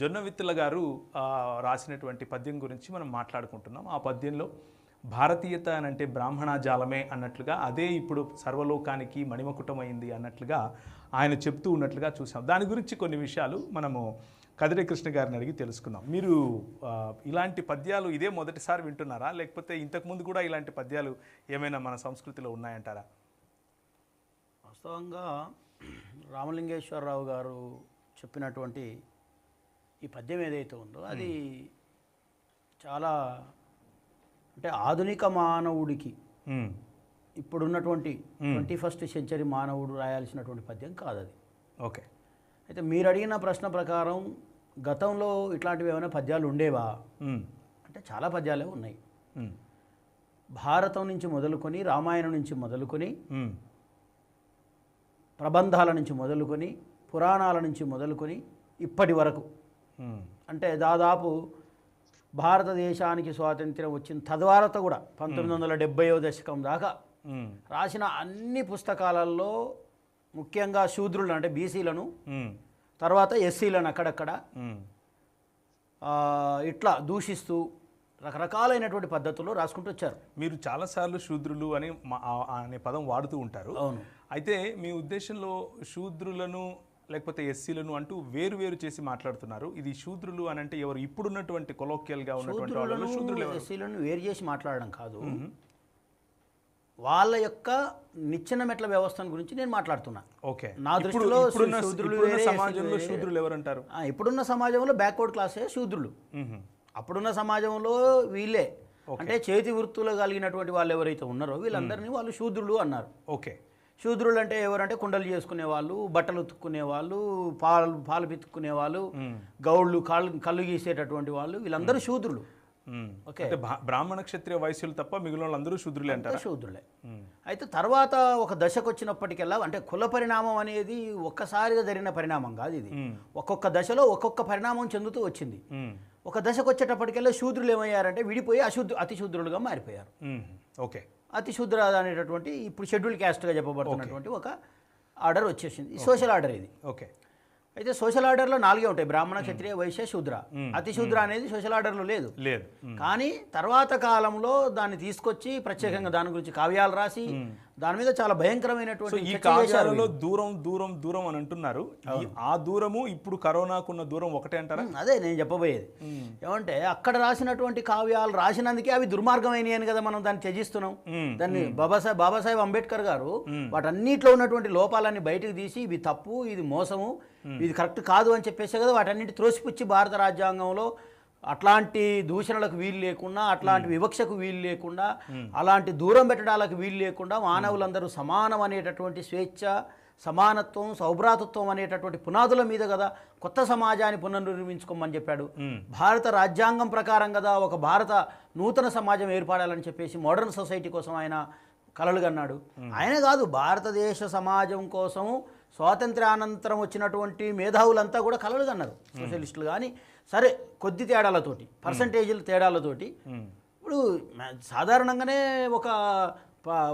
జొన్నవిత్తుల గారు రాసినటువంటి పద్యం గురించి మనం మాట్లాడుకుంటున్నాం. ఆ పద్యంలో భారతీయత అని అంటే బ్రాహ్మణ జాలమే అన్నట్లుగా అదే ఇప్పుడు సర్వలోకానికి మణిమకుటమైంది అన్నట్లుగా ఆయన చెప్తూ ఉన్నట్లుగా చూసాం. దాని గురించి కొన్ని విషయాలు మనము కదిరే కృష్ణ గారిని అడిగి తెలుసుకుందాం. మీరు ఇలాంటి పద్యాలు ఇదే మొదటిసారి వింటున్నారా? లేకపోతే ఇంతకుముందు కూడా ఇలాంటి పద్యాలు ఏమైనా మన సంస్కృతిలో ఉన్నాయంటారా? వాస్తవంగా రామలింగేశ్వరరావు గారు చెప్పినటువంటి ఈ పద్యం ఏదైతే ఉందో అది చాలా అంటే ఆధునిక మానవుడికి ఇప్పుడున్నటువంటి ట్వంటీ ఫస్ట్ సెంచరీ మానవుడు రాయాల్సినటువంటి పద్యం కాదు అది ఓకే. అయితే మీరు అడిగిన ప్రశ్న ప్రకారం గతంలో ఇట్లాంటివి ఏమైనా పద్యాలు ఉండేవా? అంటే చాలా పద్యాలే ఉన్నాయి. భారతం నుంచి మొదలుకొని రామాయణం నుంచి మొదలుకొని ప్రబంధాల నుంచి మొదలుకొని పురాణాల నుంచి మొదలుకొని ఇప్పటి వరకు అంటే దాదాపు భారతదేశానికి స్వాతంత్ర్యం వచ్చిన తద్వారత కూడా పంతొమ్మిది వందల డెబ్బైవ దశకం దాకా రాసిన అన్ని పుస్తకాలలో ముఖ్యంగా శూద్రులను అంటే బీసీలను తర్వాత ఎస్సీలను అక్కడక్కడ ఇట్లా దూషిస్తూ రకరకాలైనటువంటి పద్ధతుల్లో రాసుకుంటూ వచ్చారు. మీరు చాలాసార్లు శూద్రులు అని అనే పదం వాడుతూ ఉంటారు. అవును. అయితే మీ ఉద్దేశంలో శూద్రులను లేకపోతే ఎస్సీలను అంటూ వేరు వేరు చేసి మాట్లాడుతున్నారు. ఇది శూద్రులు అని అంటే ఎవరు ఇప్పుడున్నటువంటి కొలోక్యల్గా ఉన్నటువంటి శూద్రులు ఎస్సీలను వేరు చేసి మాట్లాడడం కాదు. వాళ్ళ యొక్క నిచ్చెన మెట్ల వ్యవస్థను గురించి నేను మాట్లాడుతున్నా. ఓకే. నా దృష్టిలో శూద్రులు సమాజంలో శూద్రులు ఎవరంటారు? ఇప్పుడున్న సమాజంలో బ్యాక్వర్డ్ క్లాసే శూద్రులు. అప్పుడున్న సమాజంలో వీళ్ళే. అంటే చేతి వృత్తులు కలిగినటువంటి వాళ్ళు ఎవరైతే ఉన్నారో వీళ్ళందరినీ వాళ్ళు శూద్రులు అన్నారు. ఓకే. శూద్రులు అంటే ఎవరంటే కుండలు చేసుకునే వాళ్ళు బట్టలు ఉతుక్కునే వాళ్ళు పాలు పాలు పితుక్కునే వాళ్ళు గౌళ్ళు కాళ్ళు కళ్ళు గీసేటటువంటి వాళ్ళు వీళ్ళందరూ శూద్రులు. ఓకే. బ్రాహ్మణ క్షత్రియ వయస్సులు తప్ప మిగిలిన వాళ్ళందరూ శూద్రులే అంటారు? శూద్రులే. అయితే తర్వాత ఒక దశకు వచ్చినప్పటికెల్లా అంటే కుల పరిణామం అనేది ఒక్కసారిగా జరిగిన పరిణామం కాదు ఇది. ఒక్కొక్క దశలో ఒక్కొక్క పరిణామం చెందుతూ వచ్చింది. ఒక దశకు వచ్చేటప్పటికెల్లా శూద్రులు ఏమయ్యారంటే విడిపోయి అశుద్ధ అతి శూద్రులుగా మారిపోయారు ఓకే. అతి శూద్ర అనేటటువంటి ఇప్పుడు షెడ్యూల్ క్యాస్ట్గా చెప్పబడుతున్నటువంటి ఒక ఆర్డర్ వచ్చేసింది. సోషల్ ఆర్డర్ ఇది. ఓకే. అయితే సోషల్ ఆర్డర్లో నాలుగే ఉంటాయి. బ్రాహ్మణ క్షత్రియ వైశ్య శూద్ర. అతి శూద్ర అనేది సోషల్ ఆర్డర్లో లేదు. లేదు. కానీ తర్వాత కాలంలో దాన్ని తీసుకొచ్చి ప్రత్యేకంగా దాని గురించి కావ్యాలు రాసి దాని మీద చాలా భయంకరమైనటువంటి ఈ కావ్యాలలో దూరం దూరం దూరం అని అంటున్నారు. ఆ దూరము ఇప్పుడు కరోనాకున్న దూరం ఒకటే అంటారా? అదే నేను చెప్పబోయేది. ఏమంటే అక్కడ రాసినటువంటి కావ్యాలు రాసినందుకే అవి దుర్మార్గమైనవి అని కదా మనం దాన్ని త్యజిస్తున్నాం. దాన్ని బాబాసాహెబ్ బాబాసాహెబ్ అంబేద్కర్ గారు వాటన్నిటిలో ఉన్నటువంటి లోపాలన్నీ బయటకు తీసి ఇవి తప్పు ఇది మోసము ఇది కరెక్ట్ కాదు అని చెప్పేసి కదా వాటన్నిటి త్రోసిపుచ్చి భారత రాజ్యాంగంలో అట్లాంటి దూషణలకు వీలు లేకుండా అట్లాంటి వివక్షకు వీలు లేకుండా అలాంటి దూరం పెట్టడాలకు వీలు లేకుండా మానవులందరూ సమానం అనేటటువంటి స్వేచ్ఛ సమానత్వం సౌభ్రాతత్వం అనేటటువంటి పునాదుల మీద కదా కొత్త సమాజాన్ని పునర్నిర్మించుకోమని చెప్పాడు. భారత రాజ్యాంగం ప్రకారం కదా ఒక భారత నూతన సమాజం ఏర్పడాలని చెప్పేసి మోడర్న్ సొసైటీ కోసం ఆయన కలలు కన్నాడు ఆయన కాదు భారతదేశ సమాజం కోసం స్వాతంత్ర్యానంతరం వచ్చినటువంటి మేధావులంతా కూడా కలలు కన్నారు సోషలిస్టులు కానీ సరే కొద్ది తేడాలతోటి పర్సంటేజీల తేడాలతోటి ఇప్పుడు సాధారణంగానే ఒక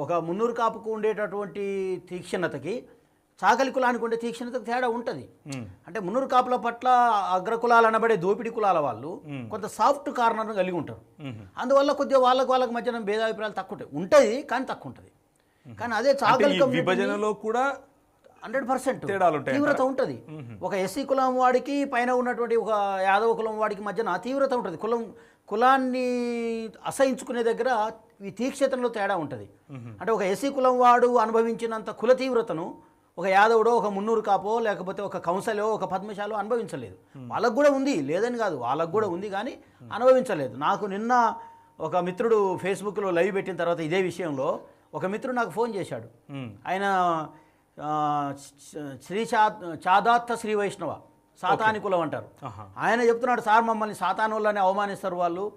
ఒక మున్నూరు కాపుకు ఉండేటటువంటి తీక్షణతకి చాకలి కులానికి ఉండే తీక్షణతకు తేడా ఉంటుంది. అంటే మున్నూరు కాపుల పట్ల అగ్రకులాలు అనబడే దోపిడీ కులాల వాళ్ళు కొంత సాఫ్ట్ కార్నర్ కలిగి ఉంటారు. అందువల్ల కొద్దిగా వాళ్ళకి వాళ్ళకి మధ్యన భేదాభిప్రాయాలు తక్కువ ఉంటాయి. ఉంటుంది కానీ తక్కువ ఉంటుంది. కానీ అదే చాకలి విభజనలో కూడా హండ్రెడ్ పర్సెంట్ తేడాలు తీవ్రత ఉంటుంది. ఒక ఎస్సీ కులం వాడికి పైన ఉన్నటువంటి ఒక యాదవ కులం వాడికి మధ్యన తీవ్రత ఉంటుంది. కులం కులాన్ని అసహించుకునే దగ్గర ఈ తీక్షతలో తేడా ఉంటుంది. అంటే ఒక ఎస్సీ కులం వాడు అనుభవించినంత కుల తీవ్రతను ఒక యాదవుడో ఒక మున్నూరు కాపో లేకపోతే ఒక కౌన్సలో ఒక పద్మశాలో అనుభవించలేదు. వాళ్ళకు కూడా ఉంది లేదని కాదు. వాళ్ళకు కూడా ఉంది కానీ అనుభవించలేదు. నాకు నిన్న ఒక మిత్రుడు ఫేస్బుక్లో లైవ్ పెట్టిన తర్వాత ఇదే విషయంలో ఒక మిత్రుడు నాకు ఫోన్ చేశాడు. ఆయన శ్రీ- చాదాత్త శ్రీ వైష్ణవ. సాతాని కులం అంటారు. ఆయన చెప్తున్నాడు సార్ మమ్మల్ని సాతానులని అవమానిస్తారు వాళ్ళు.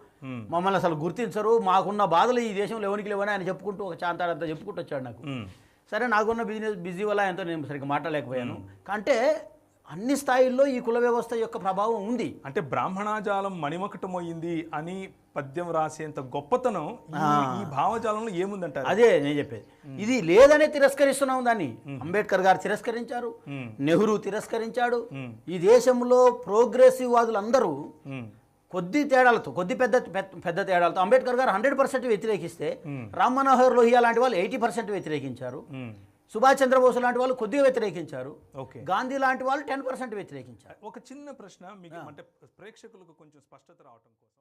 మమ్మల్ని అసలు గుర్తించరు. మాకున్న బాధలు ఈ దేశంలో ఎవరికి లేవని ఆయన చెప్పుకుంటూ ఒక చాంతాడంతా చెప్పుకుంటూ వచ్చాడు నాకు. సరే నాకున్న బిజినెస్ బిజీ వల్ల ఆయనతో నేను సరిగ్గా మాట్లాడలేకపోయాను. అంటే అన్ని స్థాయిల్లో ఈ కుల వ్యవస్థ యొక్క ప్రభావం ఉంది అంటే బ్రాహ్మణాజాలం మణిమకుటమయ్యింది అని పద్యం రాసేంత గొప్పతనం ఈ- భావజాలంలో ఏముందంటారు అదే నేను చెప్పేది ఇది లేదనే తిరస్కరిస్తున్నాం దాన్ని అంబేద్కర్ గారు తిరస్కరించారు. నెహ్రూ తిరస్కరించాడు. ఈ దేశంలో ప్రోగ్రెసివ్ వాదులందరూ. కొద్ది తేడాలతో కొద్ది పెద్ద పెద్ద- తేడాలతో అంబేద్కర్ గారు హండ్రెడ్ పర్సెంట్ వ్యతిరేకిస్తే. రామ్ మనోహర్ లోహియా లాంటి వాళ్ళు ఎయిటీ పర్సెంట్ వ్యతిరేకించారు. సుభాష్ చంద్రబోస్ లాంటి వాళ్ళు కొద్దిగా వ్యతిరేకించారు. ఓకే. గాంధీ లాంటి వాళ్ళు టెన్ పర్సెంట్ వ్యతిరేకించారు. ఒక చిన్న ప్రశ్న మీకు అంటే ప్రేక్షకులకు కొంచెం స్పష్టత రావటం కోసం.